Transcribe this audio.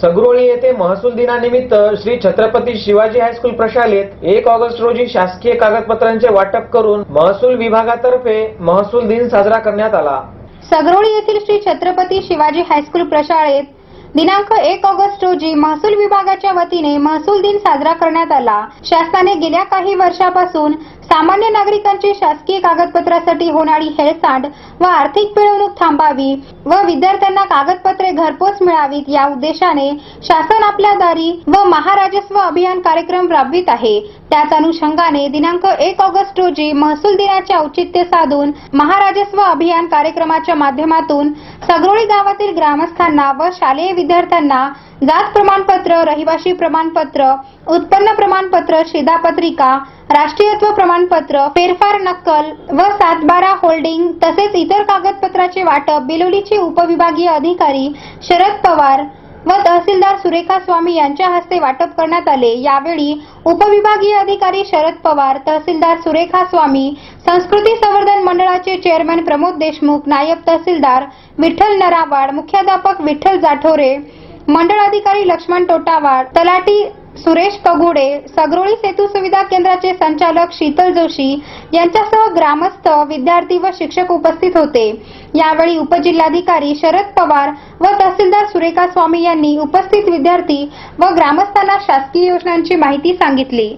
सगरोळी येथे महसूल दिनानिमित्त श्री छत्रपती शिवाजी हायस्कूल प्रशालेत एक ऑगस्ट रोजी शासकीय कागदपत्रांचे वाटप करून महसूल विभागातर्फे महसूल दिन साजरा करण्यात आला. सगरोळी येथील श्री छत्रपती शिवाजी हायस्कूल प्रशाळेत दिनांक एक ऑगस्ट रोजी महसूल विभागाच्या वतीने महसूल दिन साजरा करण्यात आला. शासनाने गेल्या काही वर्षापासून सामान्य नागरिकांची शासकीय कागदपत्रासाठी होणारी हेळसांड व आर्थिक पिळवणूक थांबावी व विद्यार्थ्यांना कागदपत्रे घरपोच मिळावीत या उद्देशाने शासन आपल्या दारी व महाराजस्व अभियान कार्यक्रम राबवित आहे. त्याच अनुषंगाने दिनांक एक ऑगस्ट रोजी महसूल दिनाचे औचित्य साधून महाराजस्व अभियान कार्यक्रमाच्या माध्यमातून सगरोळी गावातील ग्रामस्थांना व शालेय विद्यार्थ्यांना जात प्रमाणपत्र रहिवासी प्रमाणपत्र उत्पन्न प्रमाणपत्र शिधापत्रिका राष्ट्रीयत्व प्रमाणपत्र फेरफार नक्कल व सातबारा होल्डिंग तसेच इतर कागदपत्राचे वाटप बिलोलीचे उपविभागीय अधिकारी शरद पवार तहसीलदार सुरेखा स्वामी यांच्या हस्ते वाटप करण्यात आले. यावेळी उपविभागीय अधिकारी शरद पवार तहसीलदार सुरेखा स्वामी संस्कृती संवर्धन मंडळाचे चेअरमॅन प्रमोद देशमुख नायब तहसीलदार विठ्ठल नरावाड मुख्याध्यापक विठ्ठल जाठोरे मंडळ अधिकारी लक्ष्मण टोटावाड तलाठी सुरेश पगुडे सगरोळी सेतू सुविधा केंद्राचे संचालक शीतल जोशी यांच्यासह ग्रामस्थ विद्यार्थी व शिक्षक उपस्थित होते. यावेळी उपजिल्हाधिकारी शरद पवार व तहसीलदार सुरेखा स्वामी यांनी उपस्थित विद्यार्थी व ग्रामस्थांना शासकीय योजनांची माहिती सांगितली.